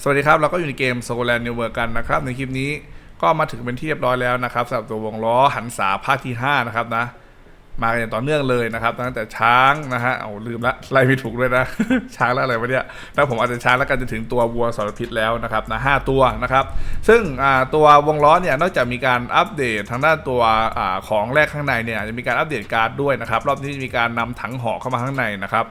สวัสดีครับ เราก็อยู่ในเกม s o l a n New World กันนะครับ ในคลิปนี้ก็มาถึงเป็นที่เรียบร้อยแล้วนะครับสำหรับตัววงล้อหันษาภาคที่ 5 นะครับนะ มากันอย่างต่อเนื่องเลยนะครับตั้งแต่ช้างนะฮะเอาลืมละไล่ไม่ถูกด้วยนะ ช้างแล้วอะไรวะเนี่ยแล้วผมอาจจะช้างแล้วกันจะถึงตัววัวสารพิษแล้วนะครับนะห้าตัวนะครับ ซึ่งตัววงล้อเนี่ยนอกจากมีการอัปเดตทางด้านตัวอของแรกข้างในเนี่ยจะมีการอัปเดตการ์ดด้วยนะครับ รอบนี้มีการนำถังห่อเข้ามาข้างในนะครับ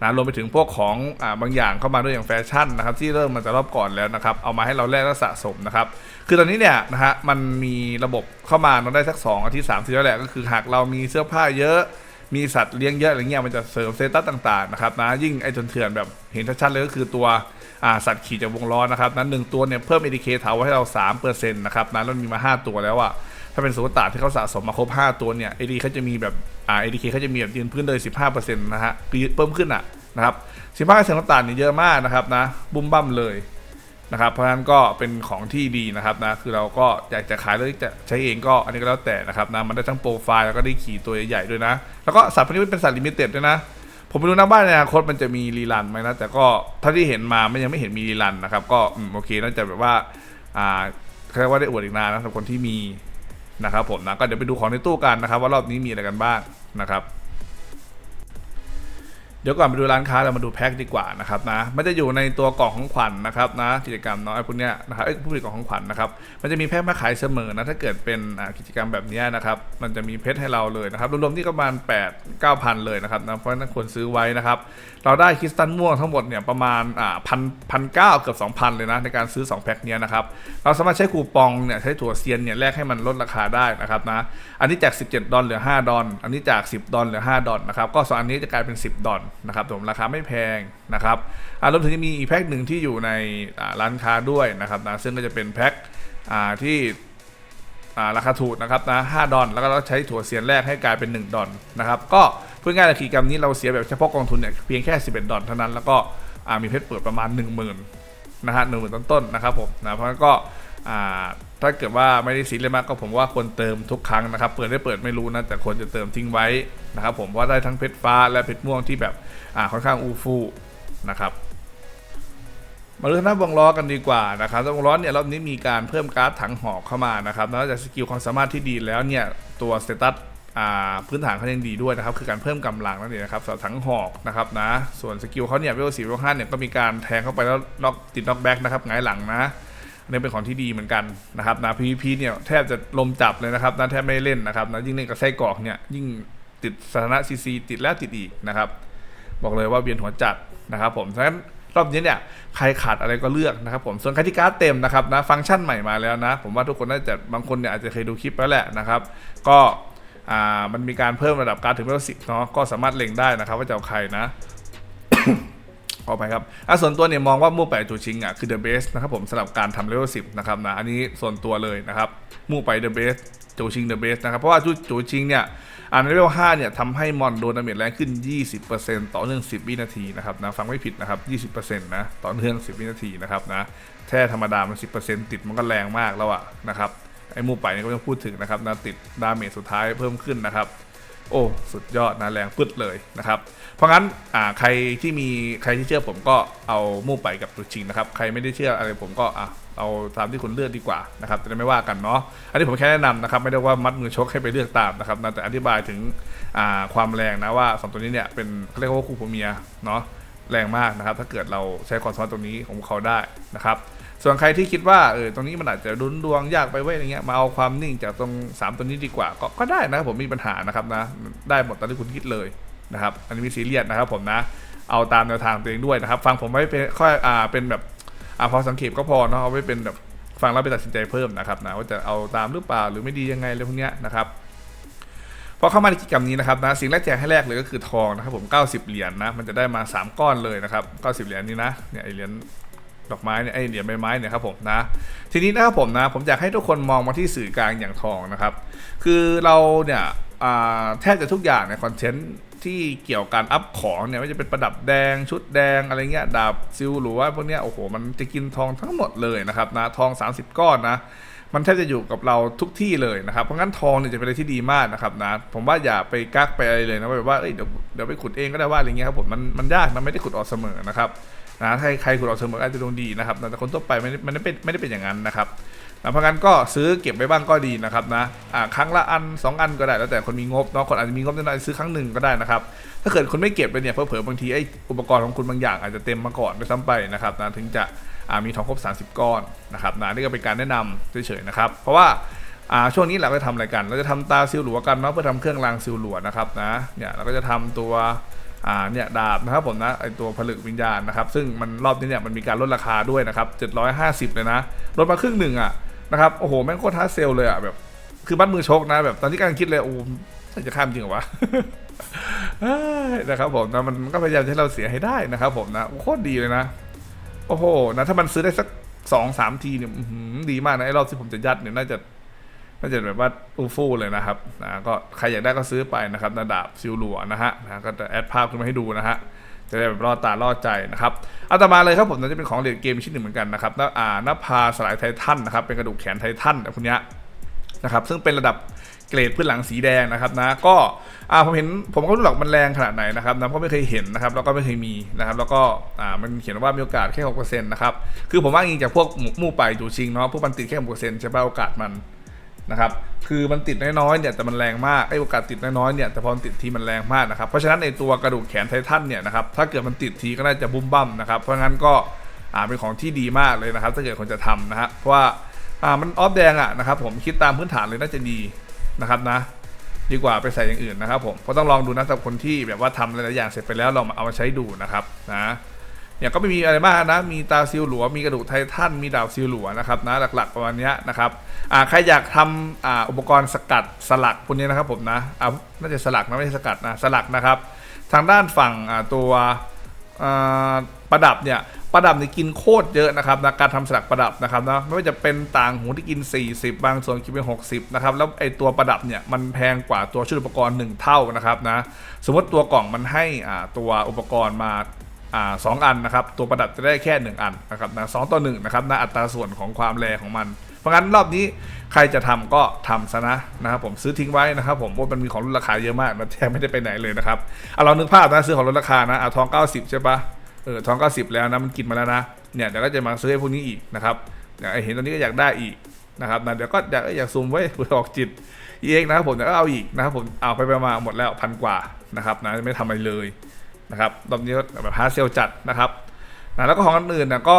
นะรวมไปถึงพวกของอบางอย่างเข้ามาด้วยอย่างแฟชั่นนะครับที่เริ่มมาจากรอบก่อนแล้วนะครับเอามาให้เราแลกและสะสมนะครับคือตอนนี้เนี่ยนะฮะมันมีระบบเข้ามาเราได้สัก 2 อาทิตย์3อาทิตย์แล้วแหละก็คือหากเรามีเสื้อผ้าเยอะมีสัตว์เลี้ยงเยอะอะไรเงี้ยมันจะเสริมเซตัสต่างๆนะครับนะยิ่งไอ้จนเถื่อนแบบเห็นชัดๆเลยก็คือตัวสัตว์ขี่จากวงล้อนะครับนั้นหนึ่งตัวเนี่ยเพิ่มเอดีเคถาวให้เรา3%นะครับนะแล้วมีมา 5 ตัวแล้วอะ ถ้าเป็นสุกตาที่เขาสะสมมาครบ 5 ตัวเนี่ยเอดีเขาจะมีแบบอ่าเอดีเคเขาจะมีแบบยืนพื้นเลย 15%นะฮะเพิ่มขึ้นอะนะครับสิบห้าเซนต่าเนี่ยเยอะมากนะครับนะบุ้มบั้มเลยนะครับเพราะฉะนั้นก็เป็นของที่ดีนะครับนะคือเราก็อยากจะขายหรือจะใช้เองก็อันนี้ก็แล้วแต่นะครับนะมันได้ทั้งโปรไฟล์แล้วก็ได้ขี่ตัวใหญ่ๆด้วยนะ แล้วก็สัตว์พวกนี้เป็นสัตว์ลิมิเต็ดด้วยนะ ผมไม่รู้นะบ้านในอนาคตมันจะมีรีรันไหมนะ แต่ก็เท่าที่เห็นมามันยังไม่เห็นมีรีรันนะครับ ก็อืมโอเคน่าจะแบบว่าอ่าเรียกว่าได้อวดอีกนานนะสำหรับคนที่มี นะครับผมนะก็เดี๋ยวไปดูของในตู้กันนะครับ ว่ารอบนี้มีอะไรกันบ้างนะครับ ดี๋ยวก่อนไปดูร้านค้าเรามาดูแพ็คดีกว่านะครับนะมันจะอยู่ในตัวกล่องของขวัญนะครับนะกิจกรรมเนาะไอ้พวกเนี้ยนะครับไอ้ผู้ผลิตกล่องของขวัญนะครับมันจะมีแพ็คมาขายเสมอนะถ้าเกิดเป็นกิจกรรมแบบเนี้ยนะครับมันจะมีเพชรให้เราเลยนะครับรวมๆที่ก็ประมาณ8 9พันเลยนะครับนะเพราะฉะนั้นควรซื้อไว้นะครับเราได้คริสตัลม่วงทั้งหมดเนี่ยประมาณอ่าพันพันเก้าเกือบ2,000 เลยนะในการซื้อ 2 แพ็คเนี้ยนะครับเราสามารถใช้คูปองเนี่ยใช้ถั่วเซียนเนี่ยแลกให้มันลดราคาได้นะครับนะอันนี้จาก 17 ดอลเหลือ 5 ดอลอันนี้จาก 10 ดอลเหลือ 5 ดอลนะครับก็สองอันนี้จะกลายเป็น 10 ดอลนะครับผมราคาไม่แพงนะครับอ่ารวมถึงจะมีอีกแพ็คหนึ่งที่อยู่ในร้านค้าด้วยนะครับนะซึ่งก็จะเป็นแพ็คที่ราคาถูกนะครับนะ5ดอลแล้วก็เราใช้ถั่วเสียนแรกให้กลายเป็น 1 ดอลนะครับก็พูดง่ายๆกิจกรรมนี้เราเสียแบบเฉพาะกองทุนเนี่ยเพียงแค่ 11 ดอลเท่านั้นแล้วก็มีเพชรเปิดประมาณ 1 0,000นะฮะหนึ่งหมื่นต้นๆนะครับผมนะเพราะฉะนั้นก็ ถ้าเกิดว่าไม่ได้ซีเรียสมากก็ผมว่าควรเติมทุกครั้งนะครับ เปิดได้เปิดไม่รู้นะ แต่ควรจะเติมทิ้งไว้นะครับ ผมเพราะว่าได้ทั้งเพชรฟ้าและเพชรม่วงที่แบบอ่าค่อนข้างอูฟูนะครับมาเรื่องหน้าวงล้อกันดีกว่านะครับวงล้อเนี่ยรอบนี้มีการเพิ่มการ์ดถังหอกเข้ามานะครับนอกจากสกิลความสามารถที่ดีแล้วเนี่ยตัวสเตตัสอ่าพื้นฐานเขายังดีด้วยนะครับ คือการเพิ่มกำลังนั่นเองนะครับสำหรับถังหอกนะครับนะ ส่วนสกิลเขาเนี่ยเวลสี่เวลห้าเนี่ยก็มีการแทงเข้าไปแล้วล็อกติดล็อกแบ็กนะครับหงายหลังนะ อันนี้เป็นของที่ดีเหมือนกันนะครับนะ PVP เนี่ยแทบจะลมจับเลยนะครับนะแทบไม่เล่นนะครับนะยิ่งเล่นกับไส้กรอกเนี่ยยิ่งติดสถานะซีซีติดแล้วติดอีกนะครับบอกเลยว่าเวียนหัวจัดนะครับ ผมฉะนั้นรอบนี้เนี่ยใครขาดอะไรก็เลือกนะครับผมส่วนใครที่การ์ดเต็มนะครับนะฟังก์ชันใหม่มาแล้วนะ ผมว่าทุกคนน่าจะบางคนเนี่ยอาจจะเคยดูคลิปแล้วแหละนะครับ ก็อ่ามันมีการเพิ่มระดับการถึงเลเวลสิบเนาะก็สามารถเล็งได้นะครับ ว่าจะเอาใครนะ ขอไปครับอะส่วนตัวเนี่ยมองว่ามู่ไปจูชิงอะคือเดอะเบสนะครับผมสำหรับการทำเลเวลสิบนะครับนะอันนี้ส่วนตัวเลยนะครับมู่ไปเดอะเบสจูชิงเดอะเบสนะครับเพราะว่าจูจูชิงเนี่ยอันเลเวล5เนี่ยทำให้มอนโดนดาเมจแรงขึ้น 20%ต่อเนื่อง 10 วินาทีนะครับนะฟังไม่ผิดนะครับ 20%นะต่อเนื่อง 10 วินาทีนะครับนะแค่ธรรมดามัน 10%ติดมันก็แรงมากแล้วอะนะครับไอ้มู่ไปเนี่ยก็ไม่ต้องพูดถึงนะครับนะติดดาเมจสุดท้ายเพิ่มขึ้นนะครับ โอ้ สุดยอดนะแรงปึดเลยนะครับ เพราะงั้นอ่าใครที่มีใครที่เชื่อผมก็เอามู่ไปกับตัวจริงนะครับ ใครไม่ได้เชื่ออะไรผมก็อะเอาตามที่คุณเลือกดีกว่านะครับจะได้ไม่ว่ากันเนาะอันนี้ผมแค่แนะนำนะครับไม่ได้ว่ามัดมือชกให้ไปเลือกตามนะครับนะแต่อธิบายถึงความแรงนะว่าสองตัวนี้เนี่ยเป็นเขาเรียกว่าคู่ผัวเมียเนาะแรงมากนะครับ ถ้าเกิดเราใช้ความสามารถตรงนี้ของเขาได้นะครับ ส่วนใครที่คิดว่าเออตรงนี้มันอาจจะรุนดวงยากไปเว้ยอะไรเงี้ยมาเอาความนิ่งจากตรง 3 ตัวนี้ดีกว่า ก็ก็ได้นะครับผมมมีปัญหานะครับนะได้หมดตามที่คุณคิดเลยนะครับอันนี้มีซีเรียสนะครับผมนะเอาตามแนวทางตัวเองด้วยนะครับ ฟังผมไว้เป็นค่อยอ่าเป็นแบบอ่าพอสังเกตก็พอเนาะเอาไว้เป็นแบบฟังแล้วไปตัดสินใจเพิ่มนะครับนะว่าจะเอาตามหรือเปล่าหรือไม่ดียังไงอะไรพวกเนี้ยนะครับพอเข้ามาในกิจกรรมนี้นะครับนะสิ่งแรกแจกให้แรกเลยก็คือทองนะครับผม 90 เหรียญนะมันจะได้มา 3 ก้อนเลยนะครับ 90 เหรียญนี้นะเนี่ยไอเหรียญ ดอกไม้เนี่ยไอเหรียญใบไม้เนี่ยครับผมนะทีนี้นะครับผมนะผมอยากให้ทุกคนมองมาที่สื่อกลางอย่างทองนะครับ คือเราเนี่ยแทบจะทุกอย่างในคอนเทนต์ที่เกี่ยวกับการอัพของเนี่ยไม่ว่าจะเป็นประดับแดงชุดแดงอะไรเงี้ยดาบซิลหรือว่าพวกเนี้ยโอ้โหมันจะกินทองทั้งหมดเลยนะครับนะทอง 30 ก้อนนะมันแทบจะอยู่กับเราทุกที่เลยนะครับ เพราะงั้นทองเนี่ยจะเป็นอะไรที่ดีมากนะครับนะผมว่าอย่าไปกักไปอะไรเลยนะแบบว่าเเดี๋ยวเดี๋ยวไปขุดเองก็ได้ว่าอะไรเงี้ยครับผมมันมันยากนะไม่ได้ขุดออกเสมอนะครับ นะถ้าใครขุดออกเสมออาจจะดวงดีนะครับแต่คนทั่วไปไม่ได้ไม่ได้เป็นไม่ได้เป็นอย่างนั้นนะครับนะเพราะงั้นก็ซื้อเก็บไว้บ้างก็ดีนะครับนะอ่าครั้งละอันสองอันก็ได้แล้วแต่คนมีงบเนาะคนอาจจะมีงบน้อยซื้อครั้งหนึ่งก็ได้นะครับถ้าเกิดคุณไม่เก็บเลยเนี่ยเผลอๆบางทีไอ้อุปกรณ์ของคุณบางอย่างอาจจะเต็มมาก่อนด้วยซ้ำไปนะครับนะถึงจะอ่ามีทองครบ 30 ก้อนนะครับนะนี่ก็เป็นการแนะนำเฉยๆนะครับ เพราะว่าอ่าช่วงนี้เราก็ทำอะไรกัน เราจะทำตาซิลหลัวกันเนาะเพื่อทำเครื่องรางซิลหลัวนะครับนะเนี่ยเราก็จะทำตัว อ่าเนี่ยดาบนะครับผมนะไอตัวผลึกวิญญาณนะครับ ซึ่งมันรอบนี้เนี่ยมันมีการลดราคาด้วยนะครับ750 เลยนะลดมาครึ่งหนึ่งอะนะครับโอ้โหแม่งโคตรท้าเซลเลยอะแบบคือบัดมือชกนะแบบตอนที่กำลังคิดเลยโอ้จะข้ามจริงเหรอวะนะครับผมนะมันก็พยายามให้เราเสียให้ได้นะครับ ผมนะโคตรดีเลยนะ โอ้โหนะถ้ามันซื้อได้สักสองสามทีเนี่ยดีมากนะไอ้รอบที่ผมจะยัดเนี่ยน่าจะ น่าจะแบบว่าอู้ฟู่เลยนะครับนะก็ใครอยากได้ก็ซื้อไปนะครับนาดาบซิลลัวนะฮะนะก็จะแอดภาพขึ้นมาให้ดูนะฮะจะได้แบบรอดตารอดใจนะครับเอาต่อมาเลยครับผมน่าจะเป็นของเหรียญเกมชิ้นหนึ่งเหมือนกันนะครับแล้วอ่าหน้าพาสลายไททันนะครับเป็นกระดูกแขนไททันแบบพวกเนี้ยนะครับซึ่งเป็นระดับเกรดพื้นหลังสีแดงนะครับนะก็อ่าผมเห็นผมก็รู้หรอกมันแรงขนาดไหนนะครับนะเพราะไม่เคยเห็นนะครับแล้วก็ไม่เคยมีนะครับแล้วก็อ่ามันเขียนว่ามีโอกาสแค่หกเปอร์เซ็นต์นะครับคือผมว่าจริงจากพวกหมู่หมู่ไปจูชิงเนาะพวกมันติดแค่หกเปอร์เซ็นต์ใช่ป่ะโอกาสมัน นะครับคือมันติดน้อยๆเนี่ยแต่มันแรงมากไอ้โอกาสติดน้อยๆเนี่ยแต่พอติดทีมันแรงมากนะครับเพราะฉะนั้นในตัวกระดูกแขนไททันเนี่ยนะครับถ้าเกิดมันติดทีก็น่าจะบุ้มบั้มนะครับเพราะงั้นก็อ่าเป็นของที่ดีมากเลยนะครับ ถ้าเกิดคนจะทำนะฮะเพราะว่าอ่ามันออฟแดงอะนะครับผมคิดตามพื้นฐานเลยน่าจะดีนะครับนะดีกว่าไปใส่อย่างอื่นนะครับผมก็ต้องลองดูนะสำหรับคนที่แบบว่าทำหลายๆอย่างเสร็จไปแล้วลองมาเอามาใช้ดูนะครับนะ เนี่ยก็ไม่มีอะไรมากนะมีตาซิลหลัวมีกระดูกไททันมีดาบซิลหลัวนะครับนะหลักๆประมาณนี้นะครับอ่าใครอยากทำอ่าอุปกรณ์สกัดสลักพวกนี้นะครับผมนะอ่าน่าจะสลักนะไม่ใช่สกัดนะสลักนะครับ ทางด้านฝั่งอ่าตัวอ่าประดับเนี่ยประดับเนี่ยกินโคตรเยอะนะครับนะการทำสลักประดับนะครับนะไม่ว่าจะเป็นต่างหูที่กิน 40 บางส่วนกินเป็น 60 นะครับ แล้วไอตัวประดับเนี่ยมันแพงกว่าตัวชุดอุปกรณ์ 1 เท่านะครับนะสมมติตัวกล่องมันให้อ่าตัวอุปกรณ์มา สองอันนะครับ ตัวประดับจะได้แค่ 1 อันนะครับนะสองต่อหนึ่งนะครับนะอัตราส่วนของความแรงของมัน เพราะงั้นรอบนี้ใครจะทำก็ทำซะนะนะครับผมซื้อทิ้งไว้นะครับผมเพราะมันมีของลดราคาเยอะมากนะแทบไม่ได้ไปไหนเลยนะครับเอาเรานึกภาพนะซื้อของลดราคานะอะทอง 90 ใช่ปะเออทอง 90 แล้วนะมันกินมาแล้วนะเนี่ยเดี๋ยวก็จะมาซื้อไอ้พวกนี้อีกนะครับอย่างไอเห็นตอนนี้ก็อยากได้อีกนะครับนะเดี๋ยวก็อยากอยากซูมไว้เผื่อออกจิตเองนะครับผมเดี๋ยวก็เอาอีกนะครับผมเอาไปประมาณหมดแล้วพันกว่านะครับนะไม่ทำอะไรเลย นะครับรอบนี้แบบฮาร์ดเซลจัดนะครับนะแล้วก็ของอื่นนะก็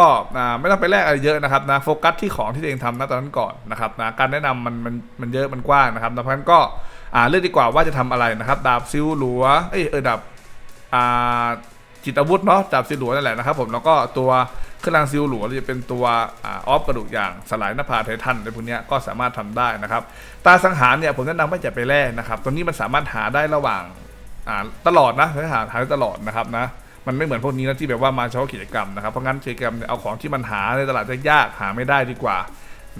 ไม่ต้องไปแลกอะไรเยอะนะครับนะโฟกัสที่ของที่ตัวเองทำนะตอนนั้นก่อนนะครับนะการแนะนำมันมันมันเยอะมันกว้างนะครับนะเพราะฉะนั้นก็อ่าเลือกดีกว่าว่าจะทำอะไรนะครับดาบซิลหลัวเอยเออดาบอ่าจิตอาวุธเนาะดาบซิลหลัวนั่นแหละนะครับผมแล้วก็ตัวเครื่องรางซิลหลัวจะเป็นตัวอ่อฟกระดูกอย่างสลายหน้าผาไททันในพวกนี้ก็สามารถทำได้นะครับตาสังหารเนี่ยผมแนะนำว่าจะไปแลกนะครับตัวนี้มันสามารถหาได้ระหว่าง อ่าตลอดนะหาหาได้ตลอดนะครับนะมันไม่เหมือนพวกนี้นะที่แบบว่ามาเฉพาะกิจกรรมนะครับเพราะงั้นกิจกรรมเนี่ยเอาของที่มันหาในตลาดยากๆหาไม่ได้ดีกว่า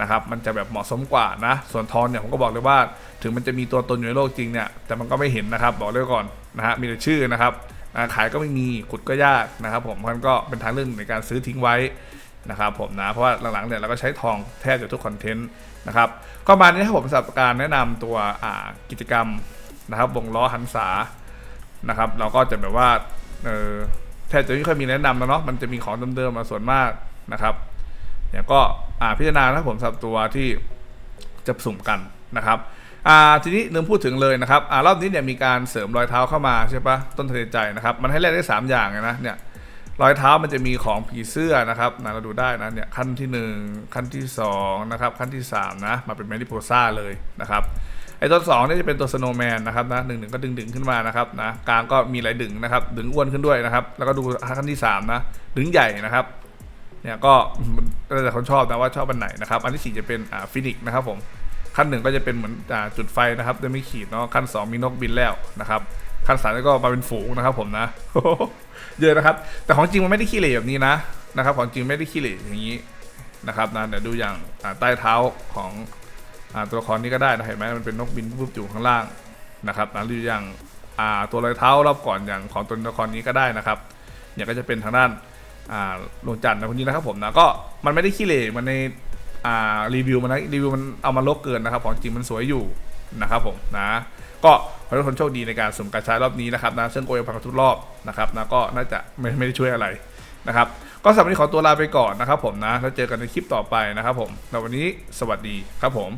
นะครับมันจะแบบเหมาะสมกว่านะ ส่วนทองเนี่ยผมก็บอกเลยว่า ถึงมันจะมีตัวตนอยู่ในโลกจริงเนี่ยแต่มันก็ไม่เห็นนะครับบอกเลยก่อนนะฮะมีแต่ชื่อนะครับขายก็ไม่มีขุดก็ยากนะครับ ผมเพราะงั้นก็เป็นทางเลือกในการซื้อทิ้งไว้นะครับผมนะเพราะว่าหลังๆเนี่ยเราก็ใช้ทองแทบจะทุกคอนเทนต์นะครับก็มานี้ครับผมสำหรับการแนะนำตัวกิจกรรมนะครับวงล้อหันษา นะครับ เราก็จะแบบว่าเออแทบจะไม่ค่อยมีแนะนำแล้วเนาะมันจะมีของเดิมๆมาส่วนมากนะครับเนี่ยก็อ่าพิจารณานะผมสำหรับตัวที่จะสุ่มกันนะครับอ่าทีนี้ลืมพูดถึงเลยนะครับอ่ารอบนี้เนี่ยมีการเสริมรอยเท้าเข้ามาใช่ปะต้นทะเลใจนะครับ มันให้แลกได้ 3 อย่างเลยนะเนี่ยรอยเท้ามันจะมีของผีเสื้อนะครับนะเราดูได้นะเนี่ยขั้นที่ 1 ขั้นที่ 2 นะครับ ขั้นที่ 3 นะ มาเป็นแมริโพซ่าเลยนะครับ ไอ้ตัวสองนี่จะเป็นตัวสโนว์แมนนะครับนะหนึ่งหนึ่งก็ดึงดึงขึ้นมานะครับนะกลางก็มีหลายดึงนะครับดึงอ้วนขึ้นด้วยนะครับ แล้วก็ดูขั้นที่สามนะดึงใหญ่นะครับเนี่ยก็แล้วแต่คนชอบนะว่าชอบอันไหนนะครับ อันที่สี่จะเป็นอ่าฟินิกนะครับผมขั้นหนึ่งก็จะเป็นเหมือนอ่าจุดไฟนะครับโดยไม่ขีดเนาะขั้นสองมีนกบินแล้วนะครับขั้นสามก็มาเป็นฝูงนะครับ ผมนะเยอะนะครับ แต่ของจริงมันไม่ได้ขี้เหร่แบบนี้นะนะครับ ของจริงไม่ได้ขี้เหร่อย่างนี้นะครับนะเดี๋ยวดูอย่างใต้เท้าของ ตัวละครนี้ก็ได้นะเห็นไหมมันเป็นนกบินปุ๊บอยู่ข้างล่างนะครับนะหรืออย่างาตัวรอยเท้ารอบก่อนอย่างของตัวละครนี้ก็ได้นะครับเนี่ยก็จะเป็นทางด้านอ่าดวงจันทร์นะพวกนี้นะครับผมนะก็มันไม่ได้ขี้เหร่มันในรีวิวมันนะรีวิวมันเอามาลบเกินนะครับของจริงมันสวยอยู่นะครับผมนะก็ขอให้ทุกคนโชคดีในการสุ่มกระชายรอบนี้นะครับนะซึ่งโกยพังทุกรอบนะครับนะก็น่าจะไม่ไม่ได้ช่วยอะไรนะครับก็สำหรับวันนี้ขอตัวลาไปก่อนนะครับผมนะแล้วเจอกันในคลิปต่อไปนะครับผมแล้ววันนี้สวัสดีครับผม